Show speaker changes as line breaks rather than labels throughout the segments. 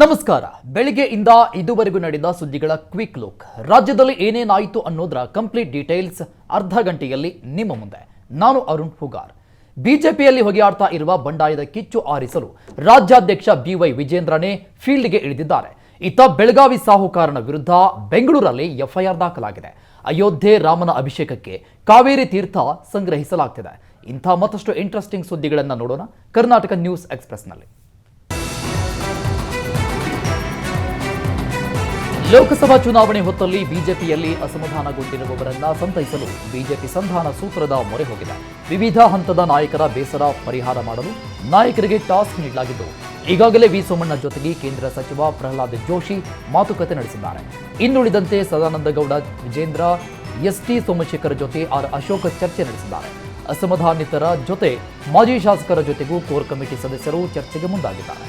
ನಮಸ್ಕಾರ. ಬೆಳಿಗ್ಗೆಯಿಂದ ಇದುವರೆಗೂ ನಡೆದ ಸುದ್ದಿಗಳ ಕ್ವಿಕ್ ಲುಕ್. ರಾಜ್ಯದಲ್ಲಿ ಏನೇನಾಯಿತು ಅನ್ನೋದರ ಕಂಪ್ಲೀಟ್ ಡೀಟೇಲ್ಸ್ ಅರ್ಧ ಗಂಟೆಯಲ್ಲಿ ನಿಮ್ಮ ಮುಂದೆ. ನಾನು ಅರುಣ್ ಹುಗಾರ್. ಬಿಜೆಪಿಯಲ್ಲಿ ಹೊಗೆಯಾಡ್ತಾ ಇರುವ ಬಂಡಾಯದ ಕಿಚ್ಚು ಆರಿಸಲು ರಾಜ್ಯಾಧ್ಯಕ್ಷ ಬಿವೈ ವಿಜೇಂದ್ರನೇ ಫೀಲ್ಡ್ಗೆ ಇಳಿದಿದ್ದಾರೆ. ಇತ್ತ ಬೆಳಗಾವಿ ಸಾಹುಕಾರನ ವಿರುದ್ಧ ಬೆಂಗಳೂರಲ್ಲಿ ಎಫ್ಐಆರ್ ದಾಖಲಾಗಿದೆ. ಅಯೋಧ್ಯೆ ರಾಮನ ಅಭಿಷೇಕಕ್ಕೆ ಕಾವೇರಿ ತೀರ್ಥ ಸಂಗ್ರಹಿಸಲಾಗ್ತಿದೆ. ಇಂಥ ಮತ್ತಷ್ಟು ಇಂಟ್ರೆಸ್ಟಿಂಗ್ ಸುದ್ದಿಗಳನ್ನು ನೋಡೋಣ ಕರ್ನಾಟಕ ನ್ಯೂಸ್ ಎಕ್ಸ್ಪ್ರೆಸ್ನಲ್ಲಿ. ಲೋಕಸಭಾ ಚುನಾವಣೆ ಹೊತ್ತಲ್ಲಿ ಬಿಜೆಪಿಯಲ್ಲಿ ಅಸಮಾಧಾನಗೊಂಡಿರುವವರನ್ನ ಸಂತೈಸಲು ಬಿಜೆಪಿ ಸಂಧಾನ ಸೂತ್ರದ ಮೊರೆ ಹೋಗಿದೆ. ವಿವಿಧ ಹಂತದ ನಾಯಕರ ಬೇಸರ ಪರಿಹಾರ ಮಾಡಲು ನಾಯಕರಿಗೆ ಟಾಸ್ಕ್ ನೀಡಲಾಗಿದ್ದು, ಈಗಾಗಲೇ ವಿ ಸೋಮಣ್ಣ ಜೊತೆಗೆ ಕೇಂದ್ರ ಸಚಿವ ಪ್ರಹ್ಲಾದ್ ಜೋಶಿ ಮಾತುಕತೆ ನಡೆಸಿದ್ದಾರೆ. ಇನ್ನುಳಿದಂತೆ ಸದಾನಂದಗೌಡ, ವಿಜೇಂದ್ರ, ಎಸ್ಟಿ ಸೋಮಶೇಖರ್ ಜೊತೆ ಆರ್ ಅಶೋಕ್ ಚರ್ಚೆ ನಡೆಸಿದ್ದಾರೆ. ಅಸಮಾಧಾನಿತರ ಜೊತೆ ಮಾಜಿ ಶಾಸಕರ ಜೊತೆಗೂ ಕೋರ್ ಕಮಿಟಿ ಸದಸ್ಯರು ಚರ್ಚೆಗೆ ಮುಂದಾಗಿದ್ದಾರೆ.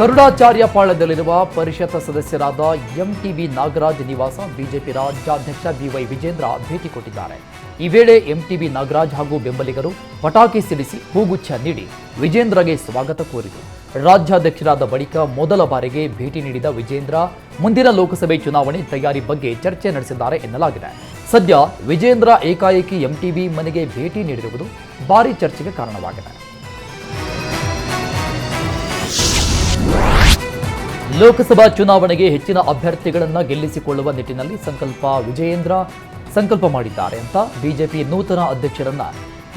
ಗರುಡಾಚಾರ್ಯ ಪಾಳ್ಯದಲ್ಲಿರುವ ಪರಿಷತ್ ಸದಸ್ಯರಾದ ಎಂಟಿಬಿ ನಾಗರಾಜ್ ನಿವಾಸ ಬಿಜೆಪಿ ರಾಜ್ಯಾಧ್ಯಕ್ಷ ಬಿವೈ ವಿಜೇಂದ್ರ ಭೇಟಿ ಕೊಟ್ಟಿದ್ದಾರೆ. ಈ ವೇಳೆ ಎಂಟಿಬಿ ನಾಗರಾಜ್ ಹಾಗೂ ಬೆಂಬಲಿಗರು ಪಟಾಕಿ ಸಿಡಿಸಿ ಹೂಗುಚ್ಛ ನೀಡಿ ವಿಜೇಂದ್ರಗೆ ಸ್ವಾಗತ ಕೋರಿದರು. ರಾಜ್ಯಾಧ್ಯಕ್ಷರಾದ ಬಳಿಕ ಮೊದಲ ಬಾರಿಗೆ ಭೇಟಿ ನೀಡಿದ ವಿಜೇಂದ್ರ, ಮುಂದಿನ ಲೋಕಸಭೆ ಚುನಾವಣೆ ತಯಾರಿ ಬಗ್ಗೆ ಚರ್ಚೆ ನಡೆಸಿದ್ದಾರೆ ಎನ್ನಲಾಗಿದೆ. ಸದ್ಯ ವಿಜೇಂದ್ರ ಏಕಾಏಕಿ ಎಂಟಿಬಿ ಮನೆಗೆ ಭೇಟಿ ನೀಡಿರುವುದು ಭಾರೀ ಚರ್ಚೆಗೆ ಕಾರಣವಾಗಿದೆ. ಲೋಕಸಭಾ ಚುನಾವಣೆಗೆ ಹೆಚ್ಚಿನ ಅಭ್ಯರ್ಥಿಗಳನ್ನು ಗೆಲ್ಲಿಸಿಕೊಳ್ಳುವ ನಿಟ್ಟಿನಲ್ಲಿ ಸಂಕಲ್ಪ ವಿಜಯೇಂದ್ರ ಸಂಕಲ್ಪ ಮಾಡಿದ್ದಾರೆ ಅಂತ ಬಿಜೆಪಿ ನೂತನ ಅಧ್ಯಕ್ಷರನ್ನ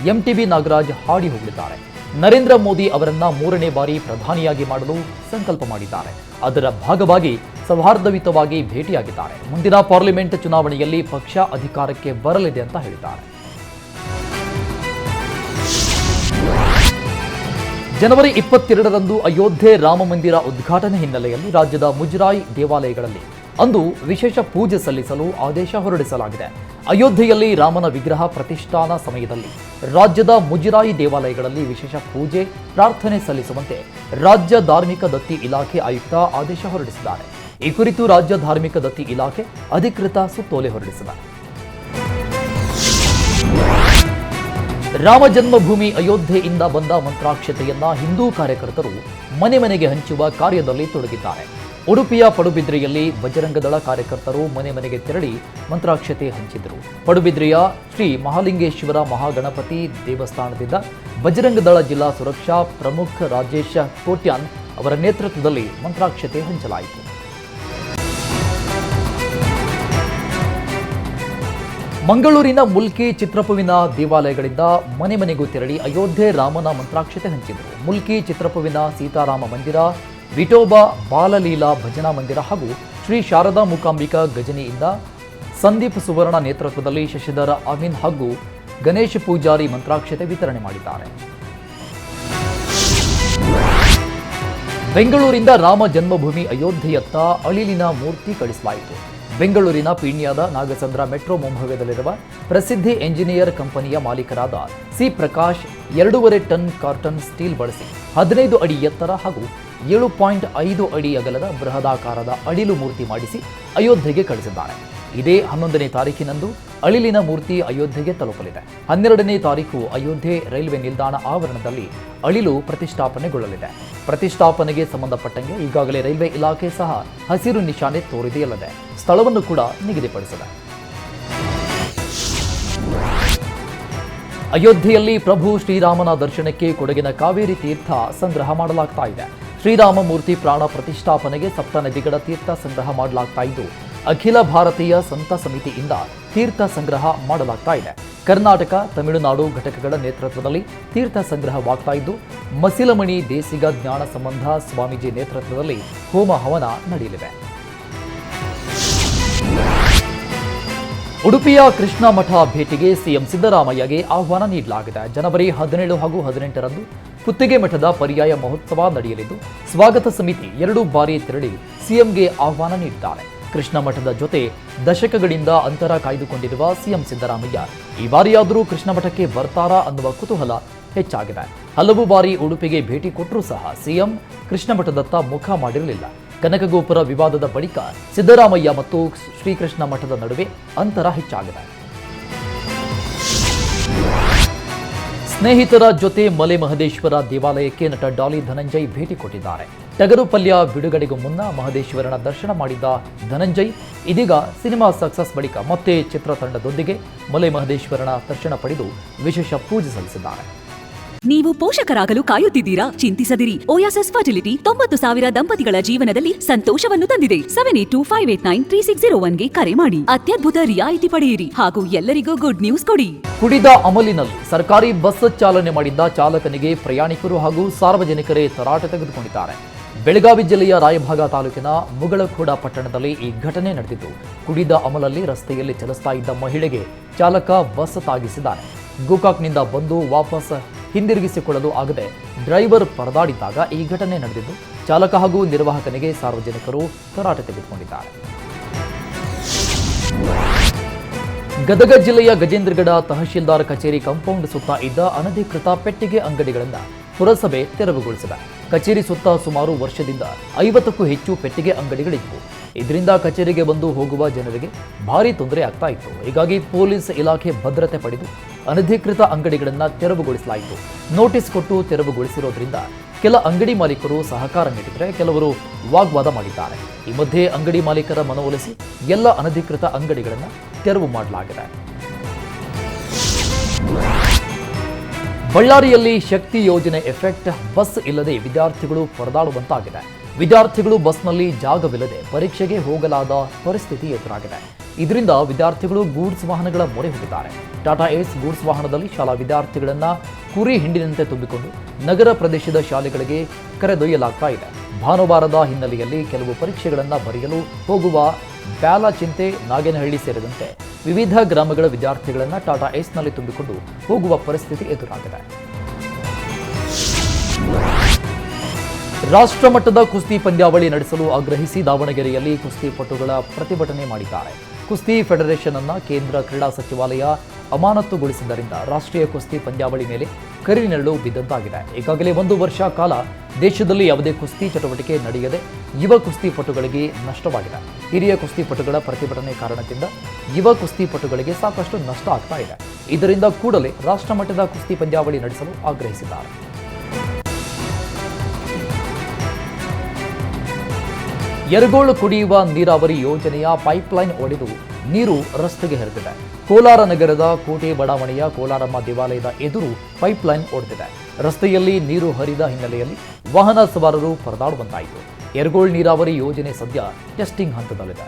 ಎಂಟಿಬಿ ನಾಗರಾಜ್ ಹಾಡಿ ಹೋಗಿದ್ದಾರೆ ನರೇಂದ್ರ ಮೋದಿ ಅವರನ್ನ ಮೂರನೇ ಬಾರಿ ಪ್ರಧಾನಿಯಾಗಿ ಮಾಡಲು ಸಂಕಲ್ಪ ಮಾಡಿದ್ದಾರೆ. ಅದರ ಭಾಗವಾಗಿ ಸೌಹಾರ್ದಯುತವಾಗಿ ಭೇಟಿಯಾಗಿದ್ದಾರೆ. ಮುಂದಿನ ಪಾರ್ಲಿಮೆಂಟ್ ಚುನಾವಣೆಯಲ್ಲಿ ಪಕ್ಷ ಅಧಿಕಾರಕ್ಕೆ ಬರಲಿದೆ ಅಂತ ಹೇಳಿದ್ದಾರೆ. ಜನವರಿ ಇಪ್ಪತ್ತೆರಡರಂದು ಅಯೋಧ್ಯೆ ರಾಮ ಮಂದಿರ ಉದ್ಘಾಟನೆ ಹಿನ್ನೆಲೆಯಲ್ಲಿ ರಾಜ್ಯದ ಮುಜರಾಯಿ ದೇವಾಲಯಗಳಲ್ಲಿ ಅಂದು ವಿಶೇಷ ಪೂಜೆ ಸಲ್ಲಿಸಲು ಆದೇಶ ಹೊರಡಿಸಲಾಗಿದೆ. ಅಯೋಧ್ಯೆಯಲ್ಲಿ ರಾಮನ ವಿಗ್ರಹ ಪ್ರತಿಷ್ಠಾನ ಸಮಯದಲ್ಲಿ ರಾಜ್ಯದ ಮುಜರಾಯಿ ದೇವಾಲಯಗಳಲ್ಲಿ ವಿಶೇಷ ಪೂಜೆ, ಪ್ರಾರ್ಥನೆ ಸಲ್ಲಿಸುವಂತೆ ರಾಜ್ಯ ಧಾರ್ಮಿಕ ದತ್ತಿ ಇಲಾಖೆ ಆಯುಕ್ತ ಆದೇಶ ಹೊರಡಿಸಿದ್ದಾರೆ. ಈ ಕುರಿತು ರಾಜ್ಯ ಧಾರ್ಮಿಕ ದತ್ತಿ ಇಲಾಖೆ ಅಧಿಕೃತ ಸುತ್ತೋಲೆ ಹೊರಡಿಸಿದೆ. ರಾಮ ಜನ್ಮಭೂಮಿ ಅಯೋಧ್ಯೆಯಿಂದ ಬಂದ ಮಂತ್ರಾಕ್ಷತೆಯನ್ನ ಹಿಂದೂ ಕಾರ್ಯಕರ್ತರು ಮನೆ ಮನೆಗೆ ಹಂಚುವ ಕಾರ್ಯದಲ್ಲಿ ತೊಡಗಿದ್ದಾರೆ. ಉಡುಪಿಯ ಪಡುಬಿದ್ರೆಯಲ್ಲಿ ಬಜರಂಗದಳ ಕಾರ್ಯಕರ್ತರು ಮನೆ ಮನೆಗೆ ತೆರಳಿ ಮಂತ್ರಾಕ್ಷತೆ ಹಂಚಿದರು. ಪಡುಬಿದ್ರೆಯ ಶ್ರೀ ಮಹಾಲಿಂಗೇಶ್ವರ ಮಹಾಗಣಪತಿ ದೇವಸ್ಥಾನದಿಂದ ಬಜರಂಗದಳ ಜಿಲ್ಲಾ ಸುರಕ್ಷಾ ಪ್ರಮುಖ ರಾಜೇಶ ಕೋಟ್ಯಾನ್ ಅವರ ನೇತೃತ್ವದಲ್ಲಿ ಮಂತ್ರಾಕ್ಷತೆ ಹಂಚಲಾಯಿತು. ಮಂಗಳೂರಿನ ಮುಲ್ಕಿ ಚಿತ್ರಪುವಿನ ದೇವಾಲಯಗಳಿಂದ ಮನೆ ಮನೆಗೂ ತೆರಳಿ ಅಯೋಧ್ಯೆ ರಾಮನ ಮಂತ್ರಾಕ್ಷತೆ ಹಂಚಿದರು. ಮುಲ್ಕಿ ಚಿತ್ರಪುವಿನ ಸೀತಾರಾಮ ಮಂದಿರ, ವಿಠೋಬಾ ಬಾಲಲೀಲಾ ಭಜನಾ ಮಂದಿರ ಹಾಗೂ ಶ್ರೀ ಶಾರದಾ ಮೂಕಾಂಬಿಕಾ ಗಜನಿಯಿಂದ ಸಂದೀಪ್ ಸುವರ್ಣ ನೇತೃತ್ವದಲ್ಲಿ ಶಶಿಧರ ಅವಿನ್ ಹಾಗೂ ಗಣೇಶ ಪೂಜಾರಿ ಮಂತ್ರಾಕ್ಷತೆ ವಿತರಣೆ ಮಾಡಿದ್ದಾರೆ. ಬೆಂಗಳೂರಿಂದ ರಾಮ ಜನ್ಮಭೂಮಿ ಅಯೋಧ್ಯೆಯತ್ತ ಅಳಿಲಿನ ಮೂರ್ತಿ ಕಳಿಸಲಾಯಿತು. ಬೆಂಗಳೂರಿನ ಪೀಣ್ಯದ ನಾಗಸಂದ್ರ ಮೆಟ್ರೋ ಮುಂಭಾಗದಲ್ಲಿರುವ ಪ್ರಸಿದ್ಧಿ ಎಂಜಿನಿಯರ್ ಕಂಪನಿಯ ಮಾಲೀಕರಾದ ಸಿ ಪ್ರಕಾಶ್ ಎರಡೂವರೆ ಟನ್ ಕಾರ್ಟನ್ ಸ್ಟೀಲ್ ಬಳಸಿ ಹದಿನೈದು ಅಡಿ ಎತ್ತರ ಹಾಗೂ ಏಳು ಪಾಯಿಂಟ್ ಐದು ಅಡಿ ಅಗಲದ ಬೃಹದಾಕಾರದ ಅಡಿಲು ಮೂರ್ತಿ ಮಾಡಿಸಿ ಅಯೋಧ್ಯೆಗೆ ಕಳಿಸಿದ್ದಾರೆ. ಇದೇ ಹನ್ನೊಂದನೇ ತಾರೀಕಿನಂದು ಅಳಿಲಿನ ಮೂರ್ತಿ ಅಯೋಧ್ಯೆಗೆ ತಲುಪಲಿದೆ. ಹನ್ನೆರಡನೇ ತಾರೀಕು ಅಯೋಧ್ಯೆ ರೈಲ್ವೆ ನಿಲ್ದಾಣ ಆವರಣದಲ್ಲಿ ಅಳಿಲು ಪ್ರತಿಷ್ಠಾಪನೆಗೊಳ್ಳಲಿದೆ. ಪ್ರತಿಷ್ಠಾಪನೆಗೆ ಸಂಬಂಧಪಟ್ಟಂಗೆ ಈಗಾಗಲೇ ರೈಲ್ವೆ ಇಲಾಖೆ ಸಹ ಹಸಿರು ನಿಶಾನೆ ತೋರಿದೆಯಲ್ಲದೆ ಸ್ಥಳವನ್ನು ಕೂಡ ನಿಗದಿಪಡಿಸಿದೆ. ಅಯೋಧ್ಯೆಯಲ್ಲಿ ಪ್ರಭು ಶ್ರೀರಾಮನ ದರ್ಶನಕ್ಕೆ ಕೊಡಗಿನ ಕಾವೇರಿ ತೀರ್ಥ ಸಂಗ್ರಹ ಮಾಡಲಾಗ್ತಾ ಇದೆ. ಶ್ರೀರಾಮ ಮೂರ್ತಿ ಪ್ರಾಣ ಪ್ರತಿಷ್ಠಾಪನೆಗೆ ಸಪ್ತ ನದಿಗಳ ತೀರ್ಥ ಸಂಗ್ರಹ ಮಾಡಲಾಗ್ತಾ ಇದ್ದು ಅಖಿಲ ಭಾರತೀಯ ಸಂತ ಸಮಿತಿಯಿಂದ ತೀರ್ಥ ಸಂಗ್ರಹ ಮಾಡಲಾಗ್ತಾ ಇದೆ. ಕರ್ನಾಟಕ, ತಮಿಳುನಾಡು ಘಟಕಗಳ ನೇತೃತ್ವದಲ್ಲಿ ತೀರ್ಥ ಸಂಗ್ರಹವಾಗ್ತಾ ಇದ್ದು, ಮಸಿಲಮಣಿ ದೇಸಿಗ ಜ್ಞಾನ ಸಂಬಂಧ ಸ್ವಾಮೀಜಿ ನೇತೃತ್ವದಲ್ಲಿ ಹೋಮ ಹವನ ನಡೆಯಲಿವೆ ಉಡುಪಿಯ ಕೃಷ್ಣ ಮಠ ಭೇಟಿಗೆ ಸಿಎಂ ಸಿದ್ದರಾಮಯ್ಯಗೆ ಆಹ್ವಾನ ನೀಡಲಾಗಿದೆ. ಜನವರಿ ಹದಿನೇಳು ಹಾಗೂ ಹದಿನೆಂಟರಂದು ಕುತ್ತಿಗೆ ಮಠದ ಪರ್ಯಾಯ ಮಹೋತ್ಸವ ನಡೆಯಲಿದ್ದು, ಸ್ವಾಗತ ಸಮಿತಿ ಎರಡು ಬಾರಿ ತೆರಳಿ ಸಿಎಂಗೆ ಆಹ್ವಾನ ನೀಡಿದ್ದಾರೆ. ಕೃಷ್ಣ ಮಠದ ಜೊತೆ ದಶಕಗಳಿಂದ ಅಂತರ ಕಾಯ್ದುಕೊಂಡಿರುವ ಸಿಎಂ ಸಿದ್ದರಾಮಯ್ಯ. ಈ ಬಾರಿಯಾದರೂ ಕೃಷ್ಣ ಮಠಕ್ಕೆ ಬರ್ತಾರಾ ಅನ್ನುವ ಕುತೂಹಲ ಹೆಚ್ಚಾಗಿದೆ. ಹಲವು ಬಾರಿ ಉಡುಪಿಗೆ ಭೇಟಿ ಕೊಟ್ಟರೂ ಸಹ ಸಿಎಂ ಕೃಷ್ಣ ಮಠದತ್ತ ಮುಖ ಮಾಡಿರಲಿಲ್ಲ. ಕನಕಗೋಪುರ ವಿವಾದದ ಬಳಿಕ ಸಿದ್ದರಾಮಯ್ಯ ಮತ್ತು ಶ್ರೀಕೃಷ್ಣ ಮಠದ ನಡುವೆ ಅಂತರ ಹೆಚ್ಚಾಗಿದೆ. ಸ್ನೇಹಿತರ ಜೊತೆ ಮಲೆ ಮಹದೇಶ್ವರ ದೇವಾಲಯಕ್ಕೆ ನಟ ಡಾಲಿ ಧನಂಜಯ್ ಭೇಟಿ ಕೊಟ್ಟಿದ್ದಾರೆ. ಟಗರು ಪಲ್ಯ ಬಿಡುಗಡೆಗೂ ಮುನ್ನ ಮಹದೇಶ್ವರನ ದರ್ಶನ ಮಾಡಿದ್ದ ಧನಂಜಯ್ ಇದೀಗ ಸಿನಿಮಾ ಸಕ್ಸಸ್ ಬಳಿಕ ಮತ್ತೆ ಚಿತ್ರತಂಡದೊಂದಿಗೆ ಮಲೆ ಮಹದೇಶ್ವರನ ದರ್ಶನ ಪಡೆದು ವಿಶೇಷ ಪೂಜೆ ಸಲ್ಲಿಸಿದ್ದಾರೆ.
ನೀವು ಪೋಷಕರಾಗಲು ಕಾಯುತ್ತಿದ್ದೀರಾ? ಚಿಂತಿಸದಿರಿ. ಓಯಾಸಸ್ ಫರ್ಟಿಲಿಟಿ ತೊಂಬತ್ತು ಸಾವಿರ ದಂಪತಿಗಳ ಜೀವನದಲ್ಲಿ ಸಂತೋಷವನ್ನು ತಂದಿದೆ. Seven eight two five eight nine three six zero ಒನ್ಗೆ ಕರೆ ಮಾಡಿ. ಅತ್ಯದ್ಭುತ ರಿಯಾಯಿತಿ ಪಡೆಯಿರಿ. ಹಾಗೂ ಎಲ್ಲರಿಗೂ ಗುಡ್ ನ್ಯೂಸ್ ಕೊಡಿ.
ಕುಡಿದ ಅಮಲಿನಲ್ಲಿ ಸರ್ಕಾರಿ ಬಸ್ ಚಾಲನೆ ಮಾಡಿದ್ದ ಚಾಲಕನಿಗೆ ಪ್ರಯಾಣಿಕರು ಹಾಗೂ ಸಾರ್ವಜನಿಕರೇ ತರಾಟೆ ತೆಗೆದುಕೊಂಡಿದ್ದಾರೆ. ಬೆಳಗಾವಿ ಜಿಲ್ಲೆಯ ರಾಯಭಾಗ ತಾಲೂಕಿನ ಮುಗಳಖೋಡ ಪಟ್ಟಣದಲ್ಲಿ ಈ ಘಟನೆ ನಡೆದಿದ್ದು, ಕುಡಿದ ಅಮಲಲ್ಲಿ ರಸ್ತೆಯಲ್ಲಿ ಚಲಿಸ್ತಾ ಇದ್ದ ಮಹಿಳೆಗೆ ಚಾಲಕ ಬಸ್ ತಾಗಿಸಿದ್ದಾನೆ. ಗೋಕಾಕ್ನಿಂದ ಬಂದು ವಾಪಸ್ ಹಿಂದಿರುಗಿಸಿಕೊಳ್ಳಲು ಆಗದೆ ಡ್ರೈವರ್ ಪರದಾಡಿದ್ದಾಗ ಈ ಘಟನೆ ನಡೆದಿದ್ದು, ಚಾಲಕ ಹಾಗೂ ನಿರ್ವಾಹಕನಿಗೆ ಸಾರ್ವಜನಿಕರು ತರಾಟೆ ತೆಗೆದುಕೊಂಡಿದ್ದಾರೆ. ಗದಗ ಜಿಲ್ಲೆಯ ಗಜೇಂದ್ರಗಡ ತಹಶೀಲ್ದಾರ್ ಕಚೇರಿ ಕಾಂಪೌಂಡ್ ಸುತ್ತ ಇದ್ದ ಅನಧಿಕೃತ ಪೆಟ್ಟಿಗೆ ಅಂಗಡಿಗಳನ್ನು ಪುರಸಭೆ ತೆರವುಗೊಳಿಸಿದೆ. ಕಚೇರಿ ಸುತ್ತ ಸುಮಾರು ವರ್ಷದಿಂದ ಐವತ್ತಕ್ಕೂ ಹೆಚ್ಚು ಪೆಟ್ಟಿಗೆ ಅಂಗಡಿಗಳಿದ್ವು. ಇದರಿಂದ ಕಚೇರಿಗೆ ಬಂದು ಹೋಗುವ ಜನರಿಗೆ ಭಾರಿ ತೊಂದರೆ ಆಗ್ತಾ ಇತ್ತು. ಹೀಗಾಗಿ ಪೊಲೀಸ್ ಇಲಾಖೆ ಭದ್ರತೆ ಪಡೆದು ಅನಧಿಕೃತ ಅಂಗಡಿಗಳನ್ನು ತೆರವುಗೊಳಿಸಲಾಯಿತು. ನೋಟಿಸ್ ಕೊಟ್ಟು ತೆರವುಗೊಳಿಸಿರೋದ್ರಿಂದ ಕೆಲ ಅಂಗಡಿ ಮಾಲೀಕರು ಸಹಕಾರ ನೀಡಿದರೆ ಕೆಲವರು ವಾಗ್ವಾದ ಮಾಡಿದ್ದಾರೆ. ಈ ಮಧ್ಯೆ ಅಂಗಡಿ ಮಾಲೀಕರ ಮನವೊಲಿಸಿ ಎಲ್ಲ ಅನಧಿಕೃತ ಅಂಗಡಿಗಳನ್ನು ತೆರವು ಮಾಡಲಾಗಿದೆ. ಬಳ್ಳಾರಿಯಲ್ಲಿ ಶಕ್ತಿ ಯೋಜನೆ ಎಫೆಕ್ಟ್, ಬಸ್ ಇಲ್ಲದೆ ವಿದ್ಯಾರ್ಥಿಗಳು ಪರದಾಡುವಂತಾಗಿದೆ. ವಿದ್ಯಾರ್ಥಿಗಳು ಬಸ್ನಲ್ಲಿ ಜಾಗವಿಲ್ಲದೆ ಪರೀಕ್ಷೆಗೆ ಹೋಗಲಾದ ಪರಿಸ್ಥಿತಿ ಎದುರಾಗಿದೆ. ಇದರಿಂದ ವಿದ್ಯಾರ್ಥಿಗಳು ಗೂಡ್ಸ್ ವಾಹನಗಳ ಮೊರೆ ಹೋಗಿದ್ದಾರೆ. ಟಾಟಾ ಏಸ್ ಗೂಡ್ಸ್ ವಾಹನದಲ್ಲಿ ಶಾಲಾ ವಿದ್ಯಾರ್ಥಿಗಳನ್ನ ಕುರಿ ಹಿಂಡಿನಂತೆ ತುಂಬಿಕೊಂಡು ನಗರ ಪ್ರದೇಶದ ಶಾಲೆಗಳಿಗೆ ಕರೆದೊಯ್ಯಲಾಗ್ತಾ ಇದೆ. ಭಾನುವಾರದ ಹಿನ್ನೆಲೆಯಲ್ಲಿ ಕೆಲವು ಪರೀಕ್ಷೆಗಳನ್ನು ಬರೆಯಲು ಹೋಗುವ ಬ್ಯಾಲಚಿಂತೆ ನಾಗೇನಹಳ್ಳಿ ಸೇರಿದಂತೆ ವಿವಿಧ ಗ್ರಾಮಗಳ ವಿದ್ಯಾರ್ಥಿಗಳನ್ನು ಟಾಟಾ ಏಸ್ನಲ್ಲಿ ತುಂಬಿಕೊಂಡು ಹೋಗುವ ಪರಿಸ್ಥಿತಿ ಎದುರಾಗಿದೆ. ರಾಷ್ಟ್ರಮಟ್ಟದ ಕುಸ್ತಿ ಪಂದ್ಯಾವಳಿ ನಡೆಸಲು ಆಗ್ರಹಿಸಿ ದಾವಣಗೆರೆಯಲ್ಲಿ ಕುಸ್ತಿಪಟುಗಳ ಪ್ರತಿಭಟನೆ ಮಾಡಿದ್ದಾರೆ. ಕುಸ್ತಿ ಫೆಡರೇಷನ್ ಅನ್ನ ಕೇಂದ್ರ ಕ್ರೀಡಾ ಸಚಿವಾಲಯ ಅಮಾನತುಗೊಳಿಸಿದ್ದರಿಂದ ರಾಷ್ಟ್ರೀಯ ಕುಸ್ತಿ ಪಂದ್ಯಾವಳಿ ಮೇಲೆ ಕರಿನೆರಳು ಬಿದ್ದಂತಾಗಿದೆ. ಈಗಾಗಲೇ ಒಂದು ವರ್ಷ ಕಾಲ ದೇಶದಲ್ಲಿ ಯಾವುದೇ ಕುಸ್ತಿ ಚಟುವಟಿಕೆ ನಡೆಯದೆ ಯುವ ಕುಸ್ತಿಪಟುಗಳಿಗೆ ನಷ್ಟವಾಗಿದೆ. ಹಿರಿಯ ಕುಸ್ತಿಪಟುಗಳ ಪ್ರತಿಭಟನೆ ಕಾರಣದಿಂದ ಯುವ ಕುಸ್ತಿಪಟುಗಳಿಗೆ ಸಾಕಷ್ಟು ನಷ್ಟ ಆಗ್ತಾ ಇದೆ. ಇದರಿಂದ ಕೂಡಲೇ ರಾಷ್ಟ್ರಮಟ್ಟದ ಕುಸ್ತಿ ಪಂದ್ಯಾವಳಿ ನಡೆಸಲು ಆಗ್ರಹಿಸಿದ್ದಾರೆ. ಯರಗೋಳು ಕುಡಿಯುವ ನೀರಾವರಿ ಯೋಜನೆಯ ಪೈಪ್ಲೈನ್ ಒಡೆದು ನೀರು ರಸ್ತೆಗೆ ಹರಿದಿದೆ. ಕೋಲಾರ ನಗರದ ಕೋಟೆ ಬಡಾವಣೆಯ ಕೋಲಾರಮ್ಮ ದೇವಾಲಯದ ಎದುರು ಪೈಪ್ಲೈನ್ ಒಡೆದಿದೆ ರಸ್ತೆಯಲ್ಲಿ ನೀರು ಹರಿದ ಹಿನ್ನೆಲೆಯಲ್ಲಿ ವಾಹನ ಸವಾರರು ಪರದಾಡುವಂತಾಯಿತು. ಎರಗೋಳ್ ನೀರಾವರಿ ಯೋಜನೆ ಸದ್ಯ ಟೆಸ್ಟಿಂಗ್ ಹಂತದಲ್ಲಿದೆ.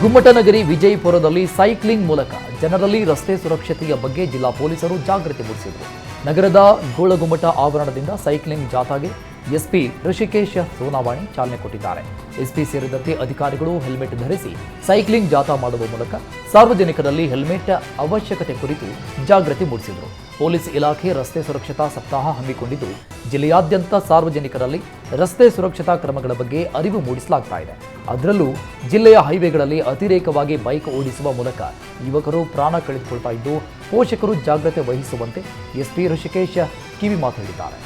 ಗುಮ್ಮಟನಗರಿ ವಿಜಯಪುರದಲ್ಲಿ ಸೈಕ್ಲಿಂಗ್ ಮೂಲಕ ಜನರಲ್ಲಿ ರಸ್ತೆ ಸುರಕ್ಷತೆಯ ಬಗ್ಗೆ ಜಿಲ್ಲಾ ಪೊಲೀಸರು ಜಾಗೃತಿ ಮೂಡಿಸಿದರು. ನಗರದ ಗೋಳಗುಮ್ಮಟ ಆವರಣದಿಂದ ಸೈಕ್ಲಿಂಗ್ ಜಾಥಾಗೆ ಎಸ್ಪಿ ಋಷಿಕೇಶ್ ಸೋನಾವಾಣಿ ಚಾಲನೆ ಕೊಟ್ಟಿದ್ದಾರೆ. ಎಸ್ಪಿ ಸೇರಿದಂತೆ ಅಧಿಕಾರಿಗಳು ಹೆಲ್ಮೆಟ್ ಧರಿಸಿ ಸೈಕ್ಲಿಂಗ್ ಜಾಥಾ ಮಾಡುವ ಮೂಲಕ ಸಾರ್ವಜನಿಕರಲ್ಲಿ ಹೆಲ್ಮೆಟ್ ಅವಶ್ಯಕತೆ ಕುರಿತು ಜಾಗೃತಿ ಮೂಡಿಸಿದರು. ಪೊಲೀಸ್ ಇಲಾಖೆ ರಸ್ತೆ ಸುರಕ್ಷತಾ ಸಪ್ತಾಹ ಹಮ್ಮಿಕೊಂಡಿದ್ದು, ಜಿಲ್ಲೆಯಾದ್ಯಂತ ಸಾರ್ವಜನಿಕರಲ್ಲಿ ರಸ್ತೆ ಸುರಕ್ಷತಾ ಕ್ರಮಗಳ ಬಗ್ಗೆ ಅರಿವು ಮೂಡಿಸಲಾಗ್ತಾ ಇದೆ. ಅದರಲ್ಲೂ ಜಿಲ್ಲೆಯ ಹೈವೇಗಳಲ್ಲಿ ಅತಿರೇಕವಾಗಿ ಬೈಕ್ ಓಡಿಸುವ ಮೂಲಕ ಯುವಕರು ಪ್ರಾಣ ಕಳೆದುಕೊಳ್ತಾ ಇದ್ದು, ಪೋಷಕರು ಜಾಗ್ರತೆ ವಹಿಸುವಂತೆ ಎಸ್ಪಿ ಋಷಿಕೇಶ್ ಕಿವಿ ಮಾತು ಹೇಳಿದ್ದಾರೆ.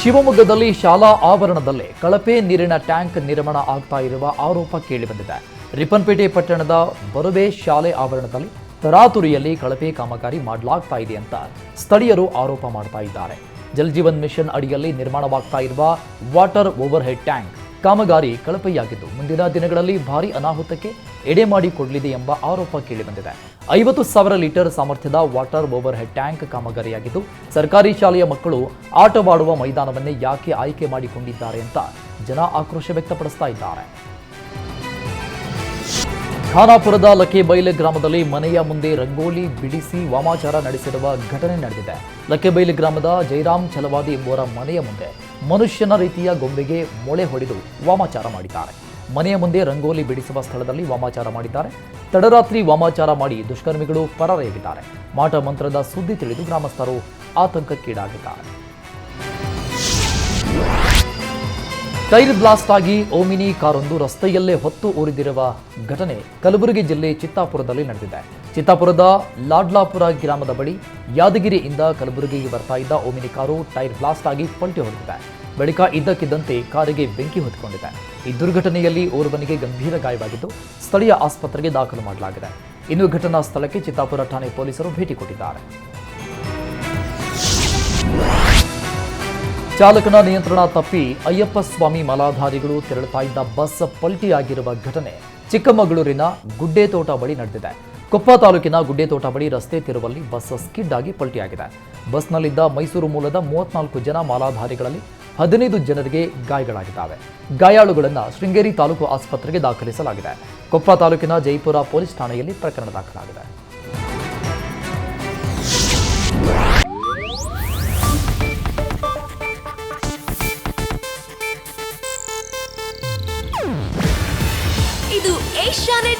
ಶಿವಮೊಗ್ಗದಲ್ಲಿ ಶಾಲಾ ಆವರಣದಲ್ಲಿ ಕಳಪೆ ನೀರಿನ ಟ್ಯಾಂಕ್ ನಿರ್ಮಾಣ ಆಗ್ತಾ ಇರುವ ಆರೋಪ ಕೇಳಿಬಂದಿದೆ. ರಿಪ್ಪನ್ಪೇಟೆ ಪಟ್ಟಣದ ಬರುವೆ ಶಾಲೆ ಆವರಣದಲ್ಲಿ ತರಾತುರಿಯಲ್ಲಿ ಕಳಪೆ ಕಾಮಗಾರಿ ಮಾಡಲಾಗ್ತಾ ಇದೆ ಅಂತ ಸ್ಥಳೀಯರು ಆರೋಪ ಮಾಡ್ತಾ ಇದ್ದಾರೆ. ಜಲ್ ಜೀವನ್ ಮಿಷನ್ ಅಡಿಯಲ್ಲಿ ನಿರ್ಮಾಣವಾಗ್ತಾ ಇರುವ ವಾಟರ್ ಓವರ್ ಹೆಡ್ ಟ್ಯಾಂಕ್ ಕಾಮಗಾರಿ ಕಳಪೆಯಾಗಿದ್ದು, ಮುಂದಿನ ದಿನಗಳಲ್ಲಿ ಭಾರಿ ಅನಾಹುತಕ್ಕೆ ಎಡೆ ಮಾಡಿಕೊಡಲಿದೆ ಎಂಬ ಆರೋಪ ಕೇಳಿಬಂದಿದೆ ಐವತ್ತು ಸಾವಿರ ಲೀಟರ್ ಸಾಮರ್ಥ್ಯದ ವಾಟರ್ ಓವರ್ ಹೆಡ್ ಟ್ಯಾಂಕ್ ಕಾಮಗಾರಿಯಾಗಿದ್ದು, ಸರ್ಕಾರಿ ಶಾಲೆಯ ಮಕ್ಕಳು ಆಟವಾಡುವ ಮೈದಾನವನ್ನೇ ಯಾಕೆ ಆಯ್ಕೆ ಮಾಡಿಕೊಂಡಿದ್ದಾರೆ ಅಂತ ಜನ ಆಕ್ರೋಶ ವ್ಯಕ್ತಪಡಿಸ್ತಾ ಇದ್ದಾರೆ. ಖಾನಾಪುರದ ಲಕ್ಕೇಬೈಲೆ ಗ್ರಾಮದಲ್ಲಿ ಮನೆಯ ಮುಂದೆ ರಂಗೋಲಿ ಬಿಡಿಸಿ ವಾಮಾಚಾರ ನಡೆಸಿರುವ ಘಟನೆ ನಡೆದಿದೆ. ಲಕ್ಕೇಬೈಲೆ ಗ್ರಾಮದ ಜೈರಾಮ್ ಛಲವಾದಿ ಎಂಬುವರ ಮನೆಯ ಮುಂದೆ ಮನುಷ್ಯನ ರೀತಿಯ ಗೊಂಬೆಗೆ ಮೊಳೆ ಹೊಡೆದು ವಾಮಾಚಾರ ಮಾಡಿದ್ದಾರೆ. ಮನೆಯ ಮುಂದೆ ರಂಗೋಲಿ ಬಿಡಿಸುವ ಸ್ಥಳದಲ್ಲಿ ವಾಮಾಚಾರ ಮಾಡಿದ್ದಾರೆ. ತಡರಾತ್ರಿ ವಾಮಾಚಾರ ಮಾಡಿ ದುಷ್ಕರ್ಮಿಗಳು ಪರಾರಿಯಾಗಿದ್ದಾರೆ ಮಾಟ ಮಂತ್ರದ ಸುದ್ದಿ ತಿಳಿದು ಗ್ರಾಮಸ್ಥರು ಆತಂಕಕ್ಕೀಡಾಗಿದ್ದಾರೆ. ಟೈರ್ ಬ್ಲಾಸ್ಟ್ ಆಗಿ ಓಮಿನಿ ಕಾರೊಂದು ರಸ್ತೆಯಲ್ಲೇ ಹೊತ್ತು ಊರಿದಿರುವ ಘಟನೆ ಕಲಬುರಗಿ ಜಿಲ್ಲೆ ಚಿತ್ತಾಪುರದಲ್ಲಿ ನಡೆದಿದೆ. ಚಿತ್ತಾಪುರದ ಲಾಡ್ಲಾಪುರ ಗ್ರಾಮದ ಬಳಿ ಯಾದಗಿರಿಯಿಂದ ಕಲಬುರಗಿಗೆ ಬರ್ತಾ ಇದ್ದ ಓಮಿನಿ ಕಾರು ಟೈರ್ ಬ್ಲಾಸ್ಟ್ ಆಗಿ ಪಲ್ಟಿ ಹೊಡೆದಿದೆ. ಬಳಿಕ ಇದ್ದಕ್ಕಿದ್ದಂತೆ ಕಾರಿಗೆ ಬೆಂಕಿ ಹೊತ್ತುಕೊಂಡಿದೆ ಈ ದುರ್ಘಟನೆಯಲ್ಲಿ ಓರ್ವನಿಗೆ ಗಂಭೀರ ಗಾಯವಾಗಿದ್ದು ಸ್ಥಳೀಯ ಆಸ್ಪತ್ರೆಗೆ ದಾಖಲು ಮಾಡಲಾಗಿದೆ. ಇನ್ನು ಘಟನಾ ಸ್ಥಳಕ್ಕೆ ಚಿತ್ತಾಪುರ ಠಾಣೆ ಪೊಲೀಸರು ಭೇಟಿ ಕೊಟ್ಟಿದ್ದಾರೆ. ಚಾಲಕನ ನಿಯಂತ್ರಣ ತಪ್ಪಿ ಅಯ್ಯಪ್ಪ ಸ್ವಾಮಿ ಮಲಾಧಾರಿಗಳು ತೆರಳುತ್ತಾ ಇದ್ದ ಬಸ್ ಪಲ್ಟಿಯಾಗಿರುವ ಘಟನೆ ಚಿಕ್ಕಮಗಳೂರಿನ ಗುಡ್ಡೇತೋಟ ಬಳಿ ನಡೆದಿದೆ. ಕೊಪ್ಪ ತಾಲೂಕಿನ ಗುಡ್ಡೇತೋಟ ಬಳಿ ರಸ್ತೆ ತಿರುವಲ್ಲಿ ಬಸ್ ಸ್ಕಿಡ್ ಆಗಿ ಪಲ್ಟಿಯಾಗಿದೆ. ಬಸ್ನಲ್ಲಿದ್ದ ಮೈಸೂರು ಮೂಲದ ಮೂವತ್ನಾಲ್ಕು ಜನ ಮಾಲಾಧಾರಿಗಳಲ್ಲಿ ಹದಿನೈದು ಜನರಿಗೆ ಗಾಯಗಳಾಗಿದ್ದಾವೆ. ಗಾಯಾಳುಗಳನ್ನು ಶೃಂಗೇರಿ ತಾಲೂಕು ಆಸ್ಪತ್ರೆಗೆ ದಾಖಲಿಸಲಾಗಿದೆ. ಕೊಪ್ಪ ತಾಲೂಕಿನ ಜೈಪುರ ಪೊಲೀಸ್ ಠಾಣೆಯಲ್ಲಿ ಪ್ರಕರಣ ದಾಖಲಾಗಿದೆ.